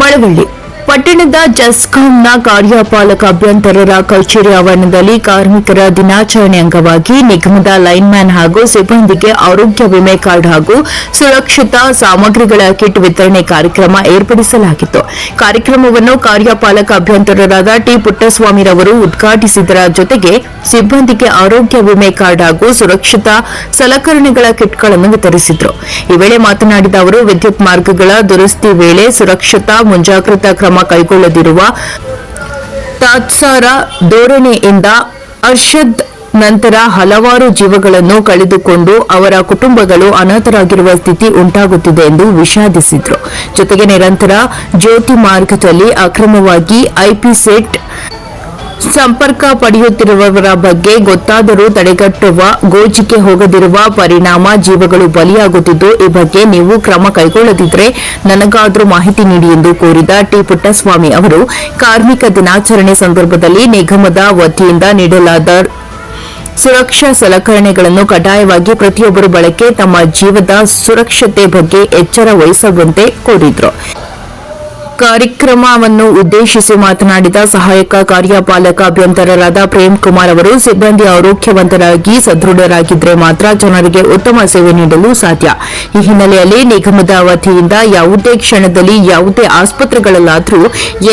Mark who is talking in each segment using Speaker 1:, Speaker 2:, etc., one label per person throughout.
Speaker 1: ಮಳವಳ್ಳಿ ಪಟ್ಟಣದ ಜಸ್ಕಾಂನ ಕಾರ್ಯಪಾಲಕ ಅಭ್ಯಂತರರ ಕಚೇರಿ ಆವರಣದಲ್ಲಿ ಕಾರ್ಮಿಕರ ದಿನಾಚರಣೆ ಅಂಗವಾಗಿ ನಿಗಮದ ಲೈನ್ಮ್ಯಾನ್ ಹಾಗೂ ಸಿಬ್ಬಂದಿಗೆ ಆರೋಗ್ಯ ವಿಮೆ ಕಾರ್ಡ್ ಹಾಗೂ ಸುರಕ್ಷತಾ ಸಾಮಗ್ರಿಗಳ ಕಿಟ್ ವಿತರಣೆ ಕಾರ್ಯಕ್ರಮ ಏರ್ಪಡಿಸಲಾಗಿತ್ತು. ಕಾರ್ಯಕ್ರಮವನ್ನು ಕಾರ್ಯಪಾಲಕ ಅಭ್ಯಂತರರಾದ ಟಿ ಪುಟ್ಟಸ್ವಾಮಿರವರು ಉದ್ಘಾಟಿಸಿದರ ಜೊತೆಗೆ ಸಿಬ್ಬಂದಿಗೆ ಆರೋಗ್ಯ ವಿಮೆ ಕಾರ್ಡ್ ಹಾಗೂ ಸುರಕ್ಷತಾ ಸಲಕರಣೆಗಳ ಕಿಟ್ಗಳನ್ನು ವಿತರಿಸಿದರು. ಈ ವೇಳೆ ಮಾತನಾಡಿದ ಅವರು, ವಿದ್ಯುತ್ ಮಾರ್ಗಗಳ ದುರಸ್ತಿ ವೇಳೆ ಸುರಕ್ಷತಾ ಮುಂಜಾಗ್ರತಾ ಕ್ರಮ ಕೈಗೊಳ್ಳದಿರುವ ತಾತ್ಸಾರ ಧೋರಣೆಯಿಂದ ಅರ್ಷದ್ ನಂತರ ಹಲವಾರು ಜೀವಗಳನ್ನು ಕಳೆದುಕೊಂಡು ಅವರ ಕುಟುಂಬಗಳು ಅನಾಥರಾಗಿರುವ ಸ್ಥಿತಿ ಉಂಟಾಗುತ್ತಿದೆ ಎಂದು ವಿಷಾದಿಸಿದರು. ಜೊತೆಗೆ ನಿರಂತರ ಜ್ಯೋತಿ ಮಾರ್ಗದಲ್ಲಿ ಅಕ್ರಮವಾಗಿ ಐಪಿ ಸೆಟ್ ಸಂಪರ್ಕ ಪಡೆಯುತ್ತಿರುವವರ ಬಗ್ಗೆ ಗೊತ್ತಾದರೂ ತಡೆಗಟ್ಟುವ ಗೋಜಿಗೆ ಹೋಗದಿರುವ ಪರಿಣಾಮ ಜೀವಗಳು ಬಲಿಯಾಗುತ್ತಿದ್ದು, ಈ ಬಗ್ಗೆ ನೀವು ಕ್ರಮ ಕೈಗೊಳ್ಳದಿದ್ದರೆ ನನಗಾದರೂ ಮಾಹಿತಿ ನೀಡಿ ಎಂದು ಕೋರಿದ ಟಿ. ಪುಟ್ಟಸ್ವಾಮಿ ಅವರು, ಕಾರ್ಮಿಕ ದಿನಾಚರಣೆ ಸಂದರ್ಭದಲ್ಲಿ ನಿಗಮದ ವತಿಯಿಂದ ನೀಡಲಾದ ಸುರಕ್ಷಾ ಸಲಕರಣೆಗಳನ್ನು ಕಡ್ಡಾಯವಾಗಿ ಪ್ರತಿಯೊಬ್ಬರು ಬಳಕೆ ತಮ್ಮ ಜೀವದ ಸುರಕ್ಷತೆ ಬಗ್ಗೆ ಎಚ್ಚರ ವಹಿಸುವಂತೆ ಕೋರಿದರು. ಕಾರ್ಯಕ್ರಮವನ್ನು ಉದ್ದೇಶಿಸಿ ಮಾತನಾಡಿದ ಸಹಾಯಕ ಕಾರ್ಯಪಾಲಕ ಅಭ್ಯಂತರರಾದ ಪ್ರೇಮ್ ಕುಮಾರ್ ಅವರು, ಸಿಬ್ಬಂದಿ ಆರೋಗ್ಯವಂತರಾಗಿ ಸದೃಢರಾಗಿದ್ದರೆ ಮಾತ್ರ ಜನರಿಗೆ ಉತ್ತಮ ಸೇವೆ ನೀಡಲು ಸಾಧ್ಯ. ಈ ಹಿನ್ನೆಲೆಯಲ್ಲಿ ನಿಗಮದ ವತಿಯಿಂದ ಯಾವುದೇ ಕ್ಷಣದಲ್ಲಿ ಯಾವುದೇ ಆಸ್ಪತ್ರೆಗಳಲ್ಲಾದರೂ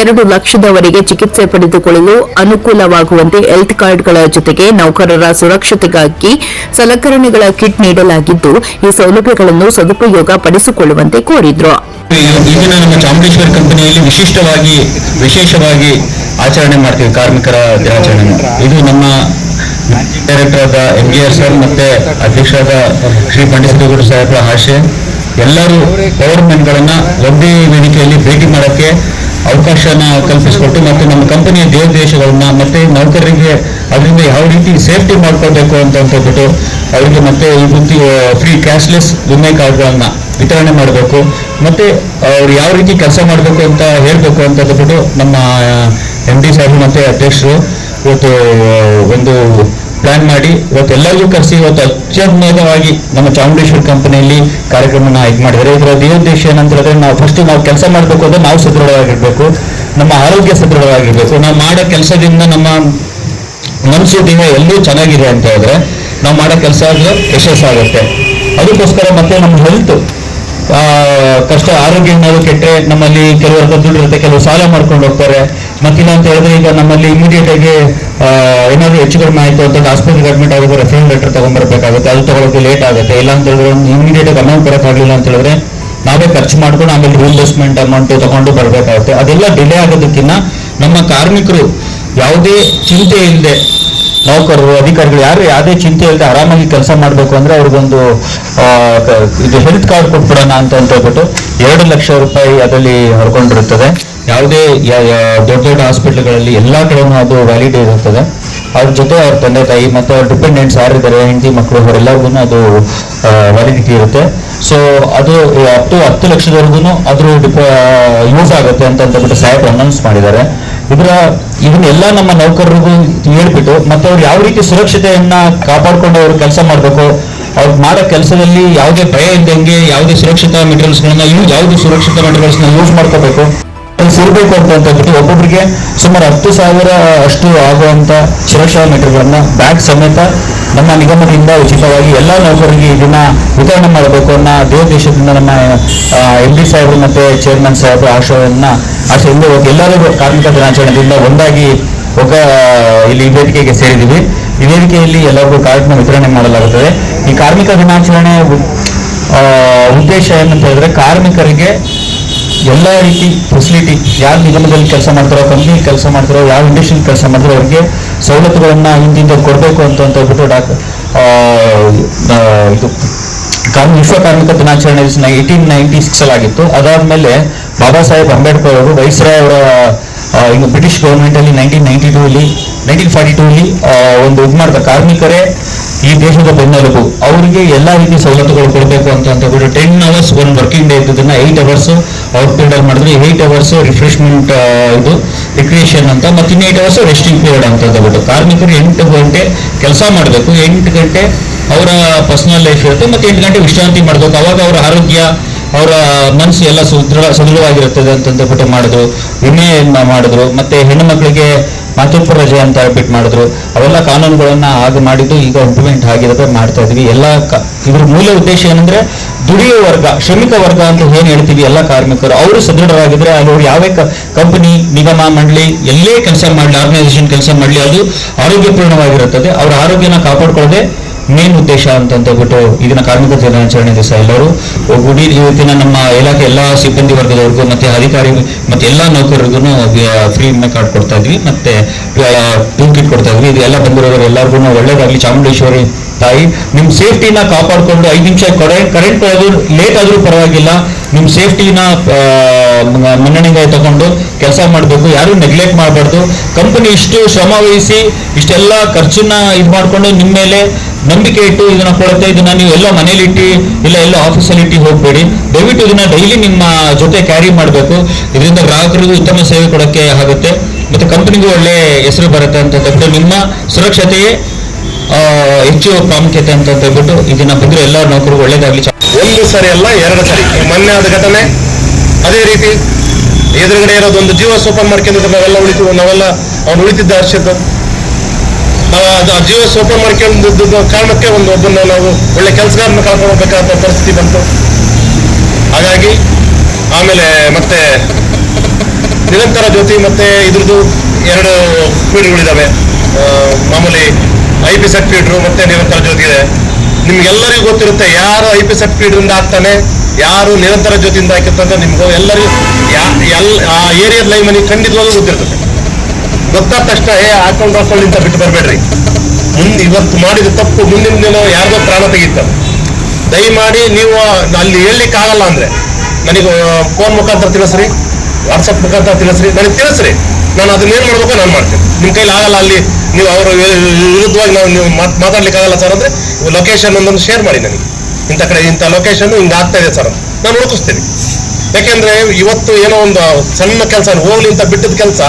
Speaker 1: ಎರಡು ಲಕ್ಷದವರೆಗೆ ಚಿಕಿತ್ಸೆ ಪಡೆದುಕೊಳ್ಳಲು ಅನುಕೂಲವಾಗುವಂತೆ ಹೆಲ್ತ್ ಕಾರ್ಡ್ಗಳ ಜೊತೆಗೆ ನೌಕರರ ಸುರಕ್ಷತೆಗಾಗಿ ಸಲಕರಣೆಗಳ ಕಿಟ್ ನೀಡಲಾಗಿದ್ದು, ಈ ಸೌಲಭ್ಯಗಳನ್ನು ಸದುಪಯೋಗ ಪಡಿಸಿಕೊಳ್ಳುವಂತೆ ಕೋರಿದರು.
Speaker 2: ಈ ದಿನ ನಮ್ಮ ಚಾಮುಂಡೇಶ್ವರಿ ಕಂಪನಿಯಲ್ಲಿ ವಿಶಿಷ್ಟವಾಗಿ, ವಿಶೇಷವಾಗಿ ಆಚರಣೆ ಮಾಡ್ತೀವಿ, ಕಾರ್ಮಿಕರ ದಿನಾಚರಣೆ. ಇದು ನಮ್ಮ ಡೈರೆಕ್ಟರ್ ಆದ ಎಂ ಜಿ ಆರ್ ಸರ್ ಮತ್ತೆ ಅಧ್ಯಕ್ಷರಾದ ಶ್ರೀ ಪಂಡಿತ ಸಾಹೇಬ್ರ ಆಶೆ. ಎಲ್ಲರೂ ಪವರ್ಮೆನ್ಗಳನ್ನ ಒಂದೇ ವೇದಿಕೆಯಲ್ಲಿ ಭೇಟಿ ಮಾಡೋಕ್ಕೆ ಅವಕಾಶನ ಕಲ್ಪಿಸಿಕೊಟ್ಟು ಮತ್ತು ನಮ್ಮ ಕಂಪನಿಯ ದೇವದೇಶಗಳನ್ನ ಮತ್ತೆ ನೌಕರರಿಗೆ ಅದರಿಂದ ಯಾವ ರೀತಿ ಸೇಫ್ಟಿ ಮಾಡ್ಕೊಳ್ಬೇಕು ಅಂತ ಅಂದ್ಬಿಟ್ಟು ಅವರಿಗೆ ಮತ್ತೆ ಈ ರೀತಿ ಫ್ರೀ ಕ್ಯಾಶ್ಲೆಸ್ ವಿಮೆ ಕಾರ್ಡ್ಗಳನ್ನ ವಿತರಣೆ ಮಾಡಬೇಕು. ಮತ್ತೆ ಅವ್ರು ಯಾವ ರೀತಿ ಕೆಲಸ ಮಾಡಬೇಕು ಅಂತ ಹೇಳಬೇಕು ಅಂತ ಅಂದ್ಬಿಟ್ಟು ನಮ್ಮ ಎಂ ಡಿ ಸಾಹೇಬ್ ಮತ್ತೆ ಅಧ್ಯಕ್ಷರು ಇವತ್ತು ಒಂದು ಪ್ಲಾನ್ ಮಾಡಿ ಇವತ್ತು ಎಲ್ಲರಿಗೂ ಕರೆಸಿ ಇವತ್ತು ಅತ್ಯುನ್ನತವಾಗಿ ನಮ್ಮ ಚಾಮುಂಡೇಶ್ವರಿ ಕಂಪನಿಯಲ್ಲಿ ಕಾರ್ಯಕ್ರಮನ ಇದು ಮಾಡಿದ್ದಾರೆ. ಇದರ ದೇಹೋದ್ದೇಶ ಏನಂತಂದ್ರೆ ನಾವು ಫಸ್ಟ್ ನಾವು ಕೆಲಸ ಮಾಡಬೇಕು ಅಂದ್ರೆ ನಾವು ಸದೃಢವಾಗಿರ್ಬೇಕು. ನಮ್ಮ ಆರೋಗ್ಯ ಸದೃಢವಾಗಿರ್ಬೇಕು. ನಾವು ಮಾಡೋ ಕೆಲಸದಿಂದ ನಮ್ಮ ಮನಸ್ಸು, ದೇಹ ಎಲ್ಲೂ ಚೆನ್ನಾಗಿದೆ ಅಂತ ಹೇಳಿದ್ರೆ ನಾವು ಮಾಡೋ ಕೆಲಸ ಯಶಸ್ಸಾಗುತ್ತೆ. ಅದಕ್ಕೋಸ್ಕರ ಮತ್ತೆ ನಮ್ಮ ಹೆಲ್ತ್ ಕಷ್ಟ ಆರೋಗ್ಯ ಏನಾದ್ರು ಕೆಟ್ಟರೆ ನಮ್ಮಲ್ಲಿ ಕೆಲವರು ದುಡ್ಡು ಇರುತ್ತೆ ಕೆಲವು ಸಾಲ ಮಾಡ್ಕೊಂಡು ಹೋಗ್ತಾರೆ. ಮತ್ತಿಲ್ಲ ಅಂತ ಹೇಳಿದ್ರೆ ಈಗ ನಮ್ಮಲ್ಲಿ ಇಮಿಡಿಯೇಟ್ ಆಗಿ ಏನಾದ್ರು ಹೆಚ್ಚು ಕಡಿಮೆ ಆಯಿತು ಅಂತ ಆಸ್ಪತ್ರೆಗೆ ಅಡ್ಮಿಟ್ ಆಗಿದ್ರೆ ರೆಫರಲ್ ಲೆಟರ್ ತಗೊಂಡ್ಬರ್ಬೇಕಾಗುತ್ತೆ. ಅದು ತಗೊಳಕ್ಕೆ ಲೇಟ್ ಆಗುತ್ತೆ. ಇಲ್ಲ ಅಂತ ಹೇಳಿದ್ರೆ ಒಂದು ಇಮಿಡಿಯೇಟ್ ಆಗಿ ಅಮೌಂಟ್ ಬರೋಕ್ಕಾಗಲಿಲ್ಲ ಅಂತ ಹೇಳಿದ್ರೆ ನಾವೇ ಖರ್ಚು ಮಾಡ್ಕೊಂಡು ಆಮೇಲೆ ರಿಇನ್ವೆಸ್ಟ್ಮೆಂಟ್ ಅಮೌಂಟ್ ತಗೊಂಡು ಬರಬೇಕಾಗುತ್ತೆ. ಅದೆಲ್ಲ ಡಿಲೇ ಆಗೋದಕ್ಕಿಂತ ನಮ್ಮ ಕಾರ್ಮಿಕರು ಯಾವುದೇ ಚಿಂತೆ ಇಲ್ಲದೆ ನೌಕರರು, ಅಧಿಕಾರಿಗಳು ಯಾರು ಯಾವುದೇ ಚಿಂತೆ ಇಲ್ಲದೆ ಆರಾಮಾಗಿ ಕೆಲಸ ಮಾಡಬೇಕು ಅಂದ್ರೆ ಅವ್ರಿಗೊಂದು ಇದು ಹೆಲ್ತ್ ಕಾರ್ಡ್ ಕೊಟ್ಬಿಡೋಣ ಅಂತ ಅಂತ ಹೇಳ್ಬಿಟ್ಟು ಎರಡು ಲಕ್ಷ ರೂಪಾಯಿ ಅದರಲ್ಲಿ ಹೊರಕೊಂಡಿರುತ್ತದೆ. ಯಾವುದೇ ದೊಡ್ಡ ದೊಡ್ಡ ಹಾಸ್ಪಿಟಲ್ಗಳಲ್ಲಿ ಎಲ್ಲಾ ಕಡೆನೂ ಅದು ವ್ಯಾಲಿಡ್ ಇರುತ್ತದೆ. ಅವ್ರ ಜೊತೆ ಅವ್ರ ತಂದೆ ತಾಯಿ ಮತ್ತು ಅವ್ರ ಡಿಪೆಂಡೆಂಟ್ಸ್ ಯಾರಿದ್ದಾರೆ, ಹೆಂಡತಿ ಮಕ್ಕಳು ಅವರೆಲ್ಲರಿಗೂ ಅದು ವ್ಯಾಲಿಡಿಟಿ ಇರುತ್ತೆ. ಸೊ ಅದು ಅಪ್ ಟು ಹತ್ತು ಲಕ್ಷದವರೆಗೂ ಅದ್ರ ಯೂಸ್ ಆಗುತ್ತೆ ಅಂತ ಅಂದ್ಬಿಟ್ಟು ಸಾಹೇಬ್ ಅನೌನ್ಸ್ ಮಾಡಿದ್ದಾರೆ. ಇದರ ಇದನ್ನೆಲ್ಲ ನಮ್ಮ ನೌಕರರಿಗೂ ಹೇಳ್ಬಿಟ್ಟು ಮತ್ತೆ ಅವ್ರು ಯಾವ ರೀತಿ ಸುರಕ್ಷತೆಯನ್ನ ಕಾಪಾಡ್ಕೊಂಡು ಅವ್ರು ಕೆಲಸ ಮಾಡಬೇಕು, ಅವ್ರು ಮಾಡೋ ಕೆಲಸದಲ್ಲಿ ಯಾವುದೇ ಭಯ ಇದ್ದಂಗೆ ಯಾವುದೇ ಸುರಕ್ಷತಾ ಮೆಟೀರಿಯಲ್ಸ್ಗಳನ್ನ ಯೂಸ್, ಯಾವುದೇ ಸುರಕ್ಷತಾ ಮೆಟೀರಿಯಲ್ಸ್ನ ಯೂಸ್ ಮಾಡ್ಕೋಬೇಕು. ಇರಬೇಕು ಅಂತ ಅಂದ್ಬಿಟ್ಟು ಒಬ್ಬೊಬ್ಬರಿಗೆ ಸುಮಾರು ಹತ್ತು ಸಾವಿರ ಅಷ್ಟು ಆಗುವಂತ ಸುರಕ್ಷಾ ಮೆಟೀರಿಯಲ್ಗಳನ್ನ ಬ್ಯಾಗ್ ಸಮೇತ ನಮ್ಮ ನಿಗಮದಿಂದ ಉಚಿತವಾಗಿ ಎಲ್ಲ ನೌಕರರಿಗೆ ಇದನ್ನ ವಿತರಣೆ ಮಾಡಬೇಕು ಅನ್ನೋ ದೇಶದಿಂದ ನಮ್ಮ ಎಂ ಡಿ ಸಾಹೇಬರು ಮತ್ತೆ ಚೇರ್ಮನ್ ಸಾಹೇಬರು ಆಶಯವನ್ನ ಆಶೆಯಿಂದ ಇವತ್ತು ಎಲ್ಲರೂ ಕಾರ್ಮಿಕ ದಿನಾಚರಣೆಯಿಂದ ಒಂದಾಗಿ ಒಗ್ಗ ಇಲ್ಲಿ ವೇದಿಕೆಗೆ ಸೇರಿದ್ದೀವಿ. ಈ ವೇದಿಕೆಯಲ್ಲಿ ಎಲ್ಲರಿಗೂ ಕಾರ್ಡ್ನ ವಿತರಣೆ ಮಾಡಲಾಗುತ್ತದೆ. ಈ ಕಾರ್ಮಿಕ ದಿನಾಚರಣೆ ಉದ್ದೇಶ ಏನಂತ ಹೇಳಿದ್ರೆ ಕಾರ್ಮಿಕರಿಗೆ ಎಲ್ಲ ರೀತಿ ಫೆಸಿಲಿಟಿ ಯಾರು ನಿಗಮದಲ್ಲಿ ಕೆಲಸ ಮಾಡ್ತಾರೋ ಕಂಪ್ನಿ ಕೆಲಸ ಮಾಡ್ತಾರೋ ಯಾವ ಇಂಡಸ್ಟ್ರಿ ಕೆಲಸ ಮಾಡ್ತಾರೋ, ಅವ್ರಿಗೆ ಸವಲತ್ತುಗಳನ್ನ ಹಿಂದಿಂದ ಕೊಡಬೇಕು ಅಂತ ಅಂತ ಹೇಳ್ಬಿಟ್ಟು ಡಾಕ್ ಇದು ಕಾರ್ಮಿಕ ವಿಶ್ವ ಕಾರ್ಮಿಕ ದಿನಾಚರಣೆ ಏಯ್ಟೀನ್ ನೈನ್ಟಿ ಸಿಕ್ಸ್ ಅಲ್ಲಿ ಆಗಿತ್ತು. ಅದಾದ್ಮೇಲೆ ಬಾಬಾ ಸಾಹೇಬ್ ಅಂಬೇಡ್ಕರ್ ಅವರು ವೈಸ್ರಾಯ್ ಅವರ ಇನ್ನು ಬ್ರಿಟಿಷ್ ಗೌರ್ಮೆಂಟ್ ಅಲ್ಲಿ ನೈನ್ಟೀನ್ ನೈನ್ಟಿ ಟೂ ಅಲ್ಲಿ ನೈನ್ಟೀನ್ ಫಾರ್ಟಿ ಟೂ ಅಲ್ಲಿ ಒಂದು ಇದು ಮಾಡಿದ ಕಾರ್ಮಿಕರೇ ಈ ದೇಶದ ಬೆನ್ನೆಲುಬು. ಅವರಿಗೆ ಎಲ್ಲಾ ರೀತಿ ಸವಲತ್ತುಗಳು ಕೊಡಬೇಕು ಅಂತ ಹೇಳ್ಬಿಟ್ಟು ಟೆನ್ ಅವರ್ಸ್ ಒಂದು ವರ್ಕಿಂಗ್ ಡೇ ಇದ್ದದನ್ನ ಏಯ್ಟ್ ಅವರ್ಸ್ ಔಟ್ ಪೀರಿಯಡ್ ಮಾಡಿದ್ರೆ ಏಯ್ಟ್ ಅವರ್ಸ್ ರಿಫ್ರೆಶ್ಮೆಂಟ್ ಇದು ರಿಕ್ರಿಯೇಷನ್ ಅಂತ ಮತ್ತೆ ಇನ್ನು ಅವರ್ಸ್ ರೆಸ್ಟಿಂಗ್ ಪೀರಿಯಡ್ ಅಂತ ಹೇಳ್ಬಿಟ್ಟು ಕಾರ್ಮಿಕರು ಎಂಟು ಗಂಟೆ ಕೆಲಸ ಮಾಡಬೇಕು, ಎಂಟು ಗಂಟೆ ಅವರ ಪರ್ಸನಲ್ ಲೈಫ್ ಇರುತ್ತೆ ಮತ್ತೆ ಎಂಟು ಗಂಟೆ ವಿಶ್ರಾಂತಿ ಮಾಡಬೇಕು. ಅವಾಗ ಅವರ ಆರೋಗ್ಯ, ಅವರ ಮನಸ್ಸು ಎಲ್ಲ ಸುದೃಢ, ಸದೃಢವಾಗಿರುತ್ತದೆ ಅಂತ ಮಾಡಿದರು ಮಾಡಿದ್ರು. ವಿಮೆಯನ್ನ ಮಾಡಿದ್ರು. ಮತ್ತೆ ಹೆಣ್ಣು ಮಕ್ಕಳಿಗೆ ಮಾತೃತ್ವ ರಜೆ ಅಂತ ಹೇಳ್ಬಿಟ್ಟು ಮಾಡಿದ್ರು. ಅವೆಲ್ಲ ಕಾನೂನುಗಳನ್ನ ಆಗ ಮಾಡಿದ್ದು ಈಗ ಇಂಪ್ಲಿಮೆಂಟ್ ಆಗಿರೋದೇ ಮಾಡ್ತಾ ಇದ್ವಿ. ಎಲ್ಲ ಇದ್ರ ಮೂಲ ಉದ್ದೇಶ ಏನಂದ್ರೆ ದುಡಿಯುವ ವರ್ಗ, ಶ್ರಮಿಕ ವರ್ಗ ಅಂತ ಏನ್ ಹೇಳ್ತೀವಿ ಎಲ್ಲ ಕಾರ್ಮಿಕರು. ಅವರು ಸದೃಢರಾಗಿದ್ರೆ ಅವ್ರು ಯಾವೇ ಕಂಪನಿ ನಿಗಮ, ಮಂಡಳಿ, ಎಲ್ಲೇ ಕೆಲಸ ಮಾಡಲಿ ಆರ್ಗನೈಸೇಷನ್ ಕೆಲಸ ಮಾಡಲಿ, ಅದು ಆರೋಗ್ಯಪೂರ್ಣವಾಗಿರುತ್ತದೆ. ಅವರ ಆರೋಗ್ಯನ ಕಾಪಾಡ್ಕೊಳ್ಳೋದೇ ಮೇನ್ ಉದ್ದೇಶ ಅಂತ ಹೇಳ್ಬಿಟ್ಟು ಇದನ್ನ ಕಾರ್ಮಿಕ ದಿನಾಚರಣೆ ದಿವಸ ಎಲ್ಲರೂ ಒಗ್ಗೂಡಿ ಇವತ್ತಿನ ನಮ್ಮ ಇಲಾಖೆ ಎಲ್ಲಾ ಸಿಬ್ಬಂದಿ ವರ್ಗದವ್ರಿಗೂ ಮತ್ತೆ ಅಧಿಕಾರಿ ಮತ್ತೆ ಎಲ್ಲಾ ನೌಕರರಿಗೂ ಫ್ರೀ ವಿಮೆ ಕಾರ್ಡ್ ಕೊಡ್ತಾ ಇದ್ವಿ. ಮತ್ತೆ ಟೂಲ್ ಕಿಟ್ ಕೊಡ್ತಾ ಇದ್ವಿ. ಇದೆಲ್ಲ ಬಂದಿರೋರು ಎಲ್ಲರಿಗೂ ಒಳ್ಳೇದಾಗ್ಲಿ. ಚಾಮುಂಡೇಶ್ವರಿ ತಾಯಿ, ನಿಮ್ ಸೇಫ್ಟಿನ ಕಾಪಾಡಿಕೊಂಡು ಐದು ನಿಮಿಷ ಕರೆಂಟ್ ಆದ್ರೂ ಲೇಟ್ ಆದ್ರೂ ಪರವಾಗಿಲ್ಲ. ನಿಮ್ ಸೇಫ್ಟಿನ ಮನ್ನಣೆಗೆ ತಗೊಂಡು ಕೆಲಸ ಮಾಡಬೇಕು. ಯಾರು ನೆಗ್ಲೆಕ್ಟ್ ಮಾಡಬಾರ್ದು. ಕಂಪನಿ ಇಷ್ಟು ಶ್ರಮ ವಹಿಸಿ, ಇಷ್ಟೆಲ್ಲ ಖರ್ಚನ್ನ ಇದು ಮಾಡ್ಕೊಂಡು ನಿಮ್ಮ ಮೇಲೆ ನಂಬಿಕೆ ಇಟ್ಟು ಇದನ್ನ ಕೊಡುತ್ತೆ. ಇದನ್ನ ನೀವು ಎಲ್ಲ ಮನೇಲಿ ಇಟ್ಟು, ಇಲ್ಲ ಎಲ್ಲ ಆಫೀಸಲ್ಲಿ ಇಟ್ಟು ಹೋಗ್ಬೇಡಿ. ದಯವಿಟ್ಟು ಇದನ್ನ ಡೈಲಿ ನಿಮ್ಮ ಜೊತೆ ಕ್ಯಾರಿ ಮಾಡಬೇಕು. ಇದರಿಂದ ಗ್ರಾಹಕರಿಗೂ ಉತ್ತಮ ಸೇವೆ ಕೊಡೋಕ್ಕೆ ಆಗುತ್ತೆ. ಮತ್ತೆ ಕಂಪನಿಗೂ ಒಳ್ಳೆ ಹೆಸರು ಬರುತ್ತೆ ಅಂತ ನಿಮ್ಮ ಸುರಕ್ಷತೆಯೇ ಹೆಚ್ಚು ಪ್ರಾಮುಖ್ಯತೆ ಅಂತ ಹೇಳ್ಬಿಟ್ಟು ಇದನ್ನ ಬಂದ್ರೆ ಎಲ್ಲ ನೌಕರು ಒಳ್ಳೇದಾಗ್ಲಿ.
Speaker 3: ಒಂದು ಸರಿ ಅಲ್ಲ, ಎರಡು ಸರಿ. ಮೊನ್ನೆ ಆದ ಘಟನೆ, ಅದೇ ರೀತಿ ಎದುರುಗಡೆ ಇರೋದು ಒಂದು ಜೀವ ಸೋಪನ್ ಅಂತ ನಾವೆಲ್ಲ ಉಳಿತು ನಾವೆಲ್ಲ ಅವ್ನು ಉಳಿತಿದ್ದ ಹರ್ಷದ್ದು ಆ ಜೀವ ಸೋಪನ್ ಮಾರ್ಕೆಟ್ ಕಾರಣಕ್ಕೆ ಒಂದು ಒಬ್ಬನ ನಾವು ಒಳ್ಳೆ ಕೆಲಸಗಾರನ ಕಳ್ಕೊಳ್ಬೇಕಾದ ಪರಿಸ್ಥಿತಿ ಬಂತು. ಹಾಗಾಗಿ, ಆಮೇಲೆ ಮತ್ತೆ ನಿರಂತರ ಜ್ಯೋತಿ ಮತ್ತೆ ಇದ್ರದ್ದು ಎರಡು ಪೀಡಿಗಳಿದ್ದಾವೆ ಮಾಮೂಲಿ ಐ ಪಿ ಸೆಟ್ ಫೀಡ್ರು ಮತ್ತೆ ನಿರಂತರ ಜ್ಯೋತಿ ಇದೆ. ನಿಮ್ಗೆಲ್ಲರಿಗೂ ಗೊತ್ತಿರುತ್ತೆ ಯಾರು ಐ ಪಿ ಸೆಟ್ ಫೀಡ್ರಿಂದ ಆಗ್ತಾನೆ, ಯಾರು ನಿರಂತರ ಜ್ಯೋತಿಯಿಂದ ಹಾಕಿರ್ತಂತ ನಿಮ್ಗೂ ಎಲ್ಲರಿಗೂ ಎಲ್, ಆ ಏರಿಯಾದ ಲೈವ್ ಮನೆ ಖಂಡಿತವಾಗ್ಲೂ ಗೊತ್ತಿರ್ತದೆ ಗೊತ್ತಾದ ತಕ್ಷಣ, ಏ ಹಾಕೊಂಡು ಇಂತ ಬಿಟ್ಟು ಬರಬೇಡ್ರಿ. ಮುಂದೆ ಇವತ್ತು ಮಾಡಿದ ತಪ್ಪು ಮುಂದಿನ ದಿನ ಯಾರಿಗೋ ಪ್ರಾಣ ತೆಗೀತ ದಯಮಾಡಿ ನೀವು ಅಲ್ಲಿ ಹೇಳಲಿಕ್ಕೆ ಆಗಲ್ಲ ಅಂದ್ರೆ, ನನಗೆ ಫೋನ್ ಮುಖಾಂತರ ತಿಳಿಸ್ರಿ ವಾಟ್ಸಪ್ ಮುಖಾಂತರ ತಿಳಿಸ್ರಿ, ನನಗೆ ತಿಳಿಸ್ರಿ. ನಾನು ಅದನ್ನ ಏನ್ ಮಾಡ್ಬೇಕು ನಾನು ಮಾಡ್ತೀನಿ. ನಿಮ್ಮ ಕೈಲಿ ಆಗಲ್ಲ ಅಲ್ಲಿ ನೀವು ಅವರ ವಿರುದ್ಧವಾಗಿ ನಾವು ನೀವು ಮಾತ್- ಮಾತಾಡ್ಲಿಕ್ಕೆ ಆಗಲ್ಲ ಸರ್ ಅಂದ್ರೆ ಲೊಕೇಶನ್ ಒಂದೊಂದು ಶೇರ್ ಮಾಡಿ ನನಗೆ. ಇಂಥ ಕಡೆ ಇಂಥ ಲೊಕೇಶನ್ ಹಿಂಗೆ ಆಗ್ತಾ ಇದೆ ಸರ್ ನಾನು ಹುಡುಕಿಸ್ತೀನಿ. ಯಾಕೆಂದ್ರೆ ಇವತ್ತು ಏನೋ ಒಂದು ಸಣ್ಣ ಕೆಲಸ ಹೋಗ್ಲಿ ಅಂತ ಬಿಟ್ಟಿದ ಕೆಲಸ,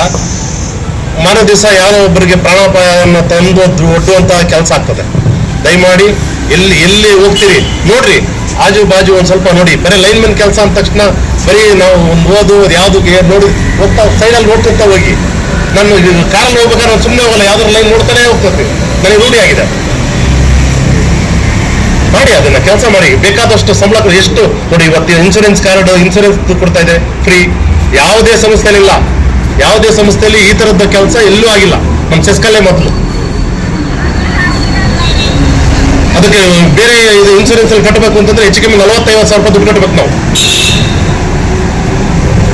Speaker 3: ಮನೆ ದಿವಸ ಯಾರೋ ಒಬ್ಬರಿಗೆ ಪ್ರಾಣಾಪಾಯವನ್ನು ತಂದು ಒಡ್ಡುವಂತಹ ಒಡ್ಡುವಂತ ಕೆಲಸ ಆಗ್ತದೆ. ದಯಮಾಡಿ ಎಲ್ಲಿ ಎಲ್ಲಿ ಹೋಗ್ತೀರಿ? ನೋಡ್ರಿ. ಆಜು ಬಾಜು ಒಂದ್ ಸ್ವಲ್ಪ ನೋಡಿ. ಬರೀ ಲೈನ್ ಮೆನ್ ಕೆಲಸ ಅಂದ ತಕ್ಷಣ ಬರೀ ನಾವು ಒಂದು ಓದು ಯಾವುದು ನೋಡಿ, ಹೋಗ್ತಾ ಸೈಡಲ್ಲಿ ನೋಡ್ಕೊಂತ ಹೋಗಿ. ನಾನು ಕಾರಲ್ಲಿ ಹೋಗ್ಬೇಕಾದ್ರೆ ನಾನು ಸುಮ್ಮನೆ ಹೋಗಲ್ಲ ಯಾವ್ದಾರು ಲೈನ್ ನೋಡ್ತಾನೆ ಹೋಗ್ತದೆ ನನಗೆ ರೂಢಿ ಆಗಿದೆ. ಮಾಡಿ ಅದನ್ನ, ಕೆಲಸ ಮಾಡಿ. ಬೇಕಾದಷ್ಟು ಸಂಬಳ ಎಷ್ಟು? ನೋಡಿ, ಇವತ್ತು ಇನ್ಶೂರೆನ್ಸ್ ಕಾರ್ಡ್ ಇನ್ಶೂರೆನ್ಸ್ ಕೊಡ್ತಾ ಇದೆ ಫ್ರೀ ಯಾವುದೇ ಸಂಸ್ಥೆಯಲ್ಲಿಲ್ಲ. ಯಾವುದೇ ಸಂಸ್ಥೆಯಲ್ಲಿ ಈ ತರದ ಕೆಲಸ ಎಲ್ಲೂ ಆಗಿಲ್ಲ. ನಮ್ಮ ಸೆಸ್ಕಲ್ಲೇ ಮೊದಲು. ಅದಕ್ಕೆ ಬೇರೆ ಇದು ಇನ್ಶೂರೆನ್ಸ್ ಅಲ್ಲಿ ಕಟ್ಟಬೇಕು ಅಂತಂದ್ರೆ ಹೆಚ್ಚು ಕಮ್ಮಿ ನಲವತ್ತೈವತ್ತು ಸಾವಿರ ರೂಪಾಯಿ ದುಡ್ಡು ಕಟ್ಟಬೇಕು ನಾವು.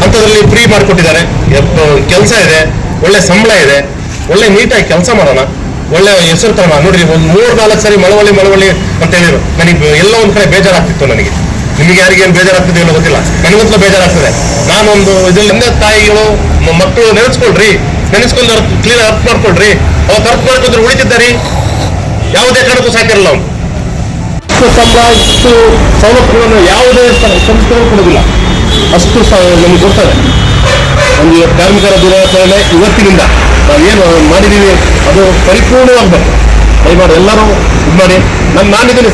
Speaker 3: ಅಂಥದ್ರಲ್ಲಿ ಫ್ರೀ ಮಾಡಿಕೊಟ್ಟಿದ್ದಾರೆ. ಕೆಲಸ ಇದೆ. ಒಳ್ಳೆ ಸಂಬಳ ಇದೆ, ಒಳ್ಳೆ ನೀಟಾಗಿ ಕೆಲಸ ಮಾಡೋಣ, ಒಳ್ಳೆ ಹೆಸರು ತರೋಣ ನೋಡ್ರಿ, ಒಂದು ಮೂರ್ ನಾಲ್ಕು ಸರಿ ಮಳವಳ್ಳಿ ಮಳವಳ್ಳಿ ಅಂತ ಹೇಳಿದ್ರು. ನನಗೆ ಎಲ್ಲ ಒಂದ್ ಕಡೆ ಬೇಜಾರಾಗ್ತಿತ್ತು ನನಗೆ. ನಿಮಗೆ ಯಾರಿಗೆ ಏನು ಬೇಜಾರಾಗ್ತಿದೆ ಇಲ್ಲ ಗೊತ್ತಿಲ್ಲ. ನನಗಂತೂ ಬೇಜಾರಾಗ್ತದೆ. ನಾನೊಂದು ಇದ್ರಲ್ಲಿ ತಂದೆ ತಾಯಿಗಳು ಮಕ್ಕಳು ನೆನೆಸ್ಕೊಳ್ರಿ, ನೆನೆಸ್ಕೊಂಡು ಕ್ಲೀನ್ ಅರ್ಥ ಮಾಡ್ಕೊಳ್ರಿ. ಅವಾಗ ಅರ್ಥ ಮಾಡ್ಕೊಂಡ್ರೆ ಉಳಿತಿದ್ದಾರೆ ಯಾವುದೇ ಕಾರಣಕ್ಕೂ ಸಾಕಿರಲ್ಲ ಅವ್ನು. ಸಂಬಳ, ಇಷ್ಟು ಸೌಲಭ್ಯಗಳನ್ನು ಯಾವುದೇ ಸಂಸ್ಥೆಗಳು ಕೊಡೋದಿಲ್ಲ. ಅಷ್ಟು ನಮ್ಗೆ ಕೊಡ್ತಾರೆ. ಒಂದು ಕಾರ್ಮಿಕರ ದಿನಾಚರಣೆ ಇವತ್ತಿನಿಂದ ನಾವೇನು ಮಾಡಿದ್ದೀವಿ? ಅದು ಪರಿಪೂರ್ಣವಾಗಬೇಕು. ದಯಮಾಡಿ ಎಲ್ಲರೂ ಇದು ಮಾಡಿ ನಾನು ನಾನಿದ್ದೀನಿ